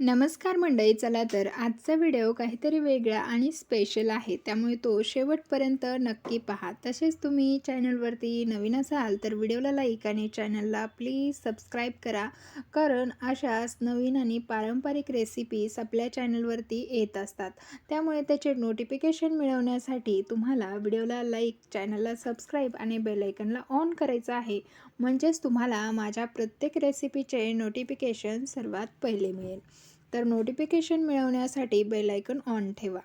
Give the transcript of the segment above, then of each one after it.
नमस्कार मंडळी चला तर आजचा व्हिडिओ काहीतरी वेगळा आणि स्पेशल आहे. त्यामुळे तो शेवटपर्यंत नक्की पहा. तसेच तुम्ही चॅनलवरती नवीन असाल तर व्हिडिओला लाईक आणि चॅनलला प्लीज सबस्क्राईब करा. कारण अशाच नवीन आणि पारंपरिक रेसिपीज आपल्या चॅनलवरती येत असतात. त्यामुळे त्याचे नोटिफिकेशन मिळवण्यासाठी तुम्हाला व्हिडिओला लाईक चॅनलला सबस्क्राईब आणि बेलायकनला ऑन करायचं आहे. म्हणजेच तुम्हाला माझ्या प्रत्येक रेसिपीचे नोटिफिकेशन सर्वात पहिले मिळेल. तर नोटिफिकेशन मिळवण्यासाठी बेलायकन ऑन ठेवा.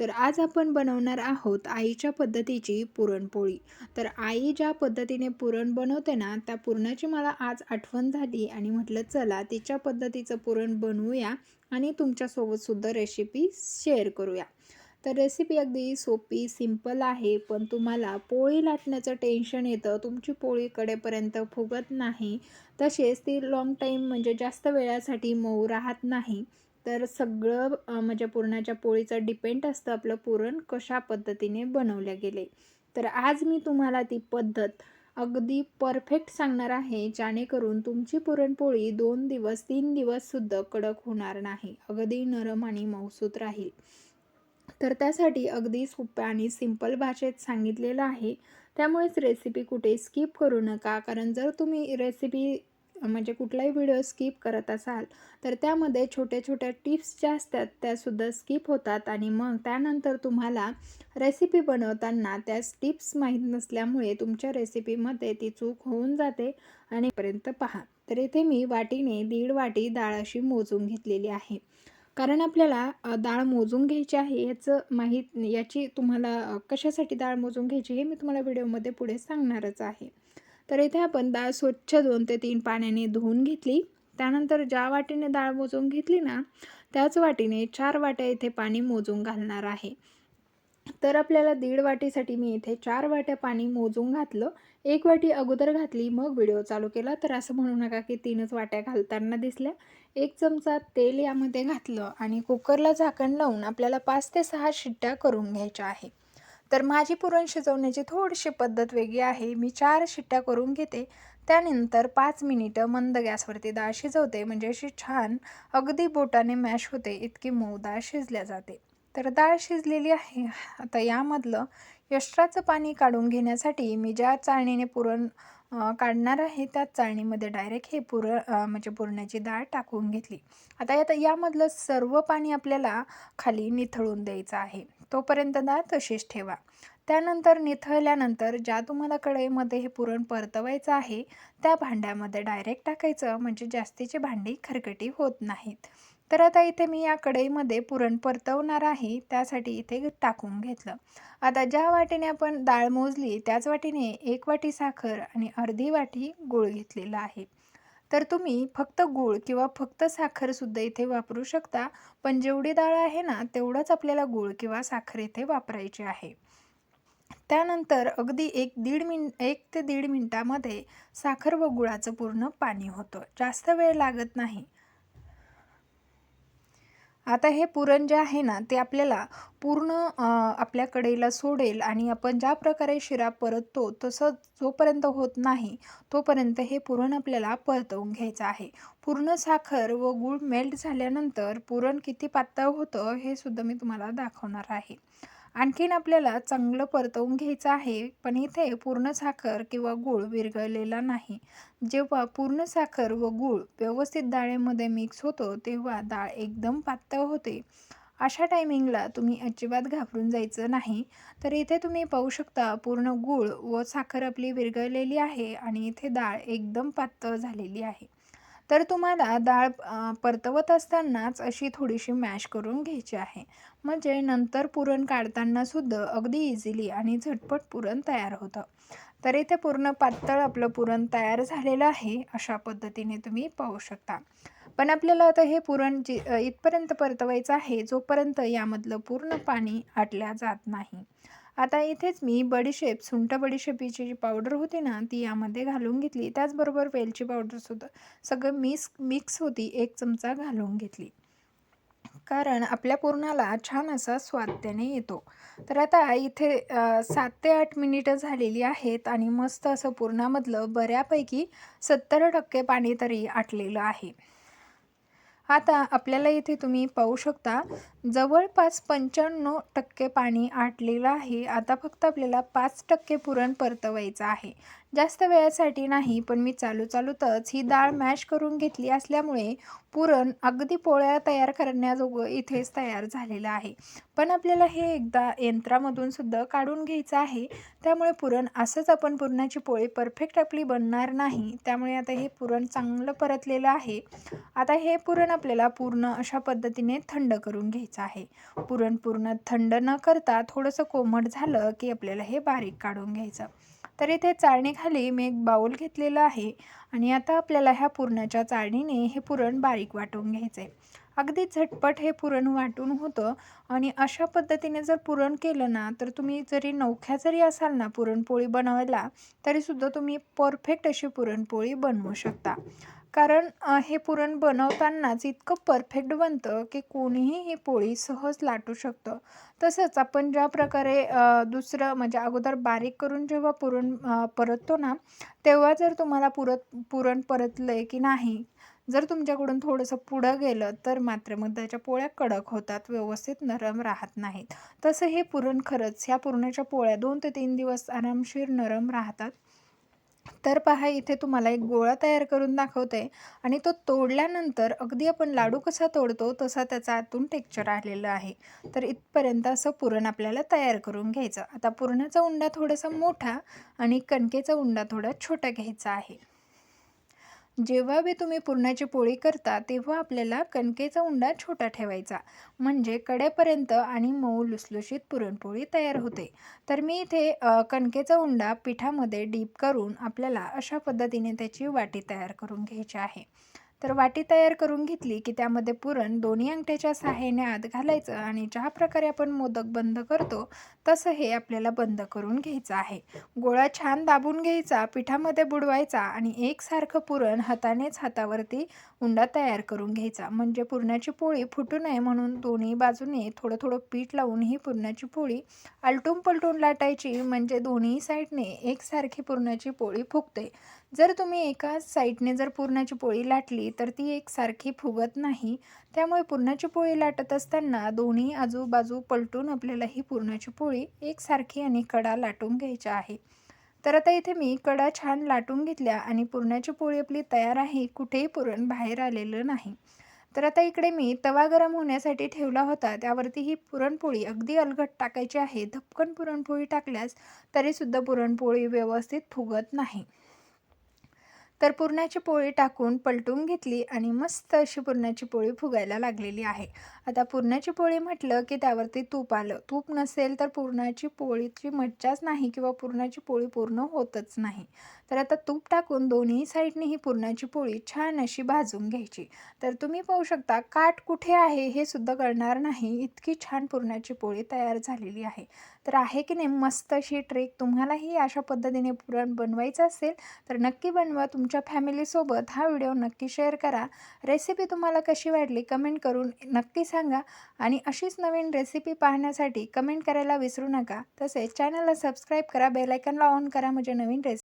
तर आज आपण बनवणार आहोत आईच्या पद्धतीची पुरणपोळी. तर आई ज्या पद्धतीने पुरण बनवते ना त्या पुरणाची मला आज आठवण झाली आणि म्हटलं चला तिच्या पद्धतीचं पुरण बनवूया आणि तुमच्यासोबतसुद्धा रेसिपी शेअर करूया. तर रेसिपी अगदी सोपी सिंपल आहे पण तुम्हाला पोळी लाटण्याचं टेन्शन येतं. तुमची पोळी कडेपर्यंत फुगत नाही. तसेच ती लाँग टाईम म्हणजे जास्त वेळासाठी मऊ राहत नाही. तर सगळं म्हणजे पुरणाच्या पोळीचं डिपेंड असतं आपलं पुरण कशा पद्धतीने बनवलं गेले. तर आज मी तुम्हाला ती पद्धत अगदी परफेक्ट सांगणार आहे जेणेकरून तुमची पुरणपोळी दोन दिवस तीन दिवससुद्धा कडक होणार नाही. अगदी नरम आणि मऊसूत राहील. तर त्यासाठी अगदी सोप्या आणि सिंपल भाषेत सांगितलेलं आहे. त्यामुळेच रेसिपी कुठे स्किप करू नका. कारण जर तुम्ही रेसिपी म्हणजे कुठलाही व्हिडिओ स्किप करत असाल तर त्यामध्ये छोट्या छोट्या टिप्स ज्या असतात त्यासुद्धा स्किप होतात. आणि मग त्यानंतर तुम्हाला रेसिपी बनवताना त्या टिप्स माहीत नसल्यामुळे तुमच्या रेसिपीमध्ये ती चूक होऊन जाते. आणि पर्यंत पहा. तर इथे मी वाटीने दीड वाटी डाळ अशी मोजून घेतलेली आहे. कारण आपल्याला डाळ मोजून घ्यायची आहे याचं माहीत याची तुम्हाला कशासाठी डाळ मोजून घ्यायची हे मी तुम्हाला व्हिडिओमध्ये पुढे सांगणारच आहे. तर इथे आपण डाळ स्वच्छ दोन ते तीन पाण्याने धुवून घेतली. त्यानंतर ज्या वाटीने डाळ मोजून घेतली ना त्याच वाटीने चार वाट्या इथे पाणी मोजून घालणार आहे. तर आपल्याला दीड वाटीसाठी मी इथे चार वाट्या पाणी मोजून घातलं. एक वाटी अगोदर घातली मग व्हिडिओ चालू केला. तर असं म्हणू नका की तीनच वाट्या घालताना दिसल्या. एक चमचा तेल यामध्ये घातलं आणि कुकरला झाकण लावून आपल्याला पाच ते सहा शिट्ट्या करून घ्यायच्या आहे. तर माझी पुरण शिजवण्याची थोडीशी पद्धत वेगळी आहे. मी चार शिट्ट्या करून घेते. त्यानंतर पाच मिनिटं मंद गॅसवरती डाळ शिजवते. म्हणजे अशी छान अगदी बोटाने मॅश होते. इतकी मऊ डाळ शिजल्या जाते. तर डाळ शिजलेली आहे. आता यामधलं यष्ट्राचं पाणी काढून घेण्यासाठी मी ज्या चाळणीने पुरण काढणार आहे त्याच चाळणीमध्ये डायरेक्ट हे पुरण म्हणजे पुरणाची डाळ टाकून घेतली. आता यात यामधलं सर्व पाणी आपल्याला खाली निथळून द्यायचं आहे. तोपर्यंत डाळ तशीच ठेवा. त्यानंतर निथळल्यानंतर ज्या तुम्हाला कढईमध्ये हे पुरण परतवायचं आहे त्या भांड्यामध्ये डायरेक्ट टाकायचं म्हणजे जास्तीचे भांडी खरकटी होत नाहीत. तर आता इथे मी या कढईमध्ये पुरण परतवणार आहे त्यासाठी इथे टाकून घेतलं. आता ज्या वाटीने आपण डाळ मोजली त्याच वाटीने एक वाटी साखर आणि अर्धी वाटी गूळ घेतलेला आहे. तर तुम्ही फक्त गूळ किंवा फक्त साखरसुद्धा इथे वापरू शकता पण जेवढी डाळ आहे ना तेवढंच आपल्याला गूळ किंवा साखर इथे वापरायची आहे. त्यानंतर अगदी एक दीड मिन एक ते दीड मिनटामध्ये साखर व गुळाचं पूर्ण पाणी होतं. जास्त वेळ लागत नाही. आता हे पुरण जे आहे ना ते आपल्याला पूर्ण आपल्या कडेला सोडेल आणि आपण ज्या प्रकारे शिरा परततो तसं जोपर्यंत होत नाही तोपर्यंत हे पुरण आपल्याला परतवून घ्यायचं आहे. पूर्ण साखर व गूळ मेल्ट झाल्यानंतर पुरण किती पातळ होतं हे सुद्धा मी तुम्हाला दाखवणार आहे. आणखीन आपल्याला चांगलं परतवून घ्यायचं आहे पण इथे पूर्ण साखर किंवा गूळ विरघळलेला नाही. जेव्हा पूर्ण साखर व गूळ व्यवस्थित डाळेमध्ये मिक्स होतो तेव्हा डाळ एकदम पातळ होते. अशा टायमिंगला तुम्ही अजिबात घाबरून जायचं नाही. तर इथे तुम्ही पाहू शकता पूर्ण गूळ व साखर आपली विरघळलेली आहे आणि इथे डाळ एकदम पातळ झालेली आहे. तर तुम्हाला डाळ परतवत असतानाच अशी थोडीशी मॅश करून घ्यायची आहे. म्हणजे नंतर पुरण काढतानासुद्धा अगदी इझिली आणि झटपट पुरण तयार होतं. तर इथे पूर्ण पातळ आपलं पुरण तयार झालेलं आहे अशा पद्धतीने तुम्ही पाहू शकता. पण आपल्याला आता हे पुरण जी इथपर्यंत परतवायचं आहे जोपर्यंत यामधलं पूर्ण पाणी आटल्या जात नाही. आता इथेच मी बडीशेप सुंठ बडीशेपीची जी पावडर होती ना ती यामध्ये घालून घेतली. त्याचबरोबर वेलची पावडरसुद्धा सगळं मिक्स मिक्स होती एक चमचा घालून घेतली. कारण आपल्या पुरणाला छान असा स्वाद त्याने येतो. तर आता इथे सात ते आठ मिनिटं झालेली आहेत आणि मस्त असं पुरणामधलं बऱ्यापैकी सत्तर टक्के पाणी तरी आटलेलं आहे. आता आपल्याला इथे तुम्ही पाहू शकता जवळपास पंच्याण्णव टक्के पाणी आटलेलं आहे. आता फक्त आपल्याला पाच टक्के पुरण परतवायचं आहे. जास्त वेळासाठी नाही पण मी चालू चालूतच ही डाळ मॅश करून घेतली असल्यामुळे पुरण अगदी पोळ्या तयार करण्याजोगं इथेच तयार झालेलं आहे. पण आपल्याला हे एकदा यंत्रामधून सुद्धा काढून घ्यायचं आहे. त्यामुळे पुरण असंच आपण पुरणाची पोळी परफेक्ट आपली बनणार नाही. त्यामुळे आता हे पुरण चांगलं परतलेलं आहे. आता हे पुरण आपल्याला पूर्ण अशा पद्धतीने थंड करून घ्यायचं आहे. पुरण पूर्ण थंड न करता थोडंसं कोमट झालं की आपल्याला हे बारीक काढून घ्यायचं. तर इथे चाळणीखाली मी एक बाऊल घेतलेला आहे आणि आता आपल्याला ह्या पुरणाच्या चाळणीने हे पुरण बारीक वाटून घ्यायचं आहे अगदी झटपट हे पुरण वाटून होतं आणि अशा पद्धतीने जर पुरण केलं ना तर तुम्ही जरी नवख्या जरी असाल ना पुरणपोळी बनवायला तरीसुद्धा तुम्ही परफेक्ट अशी पुरणपोळी बनवू शकता. कारण हे पुरण बनवतानाच इतकं परफेक्ट बनतं की कोणीही ही पोळी सहज लाटू शकतं. तसंच आपण ज्या प्रकारे दुसरं म्हणजे अगोदर बारीक करून जेव्हा पुरण परततो ना तेव्हा जर तुम्हाला पुरत पुरण परतलं आहे की नाही जर तुमच्याकडून थोडंसं पुढं गेलं तर मात्र मग त्याच्या पोळ्या कडक होतात व्यवस्थित नरम राहत नाहीत. तसं हे पुरण खरंच ह्या पुरणाच्या पोळ्या दोन ते तीन दिवस आरामशीर नरम राहतात. तर पहा इथे तुम्हाला एक गोळा तयार करून दाखवते आणि तो तोडल्यानंतर अगदी आपण लाडू कसा तोडतो तसा त्याचा आतून टेक्चर आलेलं आहे. तर इथपर्यंत असं पुरण आपल्याला तयार करून घ्यायचं. आता पुरणाचा उंडा थोडासा मोठा आणि कणकेचा उंडा थोडा छोटा घ्यायचा आहे. जेव्हा बी तुम्ही पुरणाची पोळी करता तेव्हा आपल्याला कणकेचा उंडा छोटा ठेवायचा. म्हणजे कडेपर्यंत आणि मऊ लुसलुशीत पुरणपोळी तयार होते. तर मी इथे कणकेचा उंडा पिठामध्ये डीप करून आपल्याला अशा पद्धतीने त्याची वाटी तयार करून घ्यायची आहे. तर वाटी तयार करून घेतली की त्यामध्ये पुरण दोन्ही अंगठ्याच्या सहाय्याने आत घालायचं आणि ज्या प्रकारे आपण मोदक बंद करतो तसं हे आपल्याला बंद करून घ्यायचं आहे. गोळा छान दाबून घ्यायचा पिठामध्ये बुडवायचा आणि एकसारखं पुरण हातानेच हातावरती उंडा तयार करून घ्यायचा. म्हणजे पुरणाची पोळी फुटू नये म्हणून दोन्ही बाजूने थोडं थोडं पीठ लावून ही पुरणाची पोळी आलटून पलटून लाटायची. म्हणजे दोन्ही साईडने एकसारखी पुरणाची पोळी फुगते. जर तुम्ही एका साईडने जर पुरणाची पोळी लाटली तर ती एकसारखी फुगत नाही. त्यामुळे पुरणाची पोळी लाटत असताना दोन्ही आजूबाजू पलटून आपल्याला ही पुरणाची पोळी एकसारखी आणि कडा लाटून घ्यायच्या आहे. तर आता इथे मी कडा छान लाटून घेतल्या आणि पुरणाची पोळी आपली तयार आहे कुठेही पुरण बाहेर आलेलं नाही. तर आता इकडे मी तवा गरम होण्यासाठी ठेवला होता. त्यावरती ही पुरणपोळी अगदी अलगट टाकायची आहे. धपकन पुरणपोळी टाकल्यास तरीसुद्धा पुरणपोळी व्यवस्थित फुगत नाही. तर पुरणाची पोळी टाकून पलटून घेतली आणि मस्त अशी पुरणाची पोळी फुगायला लागलेली आहे. आता पुरणाची पोळी म्हटलं की त्यावरती तूप आलं. तूप नसेल तर पुरणाची पोळीची मज्जाच नाही किंवा पुरणाची पोळी पूर्ण होतच नाही. तर आता तूप टाकून दोन्ही साईडने ही पुरणाची पोळी छान अशी भाजून घ्यायची. तर तुम्ही पाहू शकता काठ कुठे आहे हे सुद्धा कळणार नाही. इतकी छान पुरणाची पोळी तयार झालेली आहे. तर आहे की नाही मस्त अशी ट्रेक तुम्हालाही अशा पद्धतीने पुरण बनवायचं असेल तर नक्की बनवा. तुमच्या फॅमिलीसोबत हा व्हिडिओ नक्की शेअर करा. रेसिपी तुम्हाला कशी वाटली कमेंट करून नक्की सांगा. आणि अशीच नवीन रेसिपी पाहण्यासाठी कमेंट करायला विसरू नका. तसेच चॅनलला सबस्क्राईब करा बेलायकनला ऑन करा. म्हणजे नवीन रेसिपी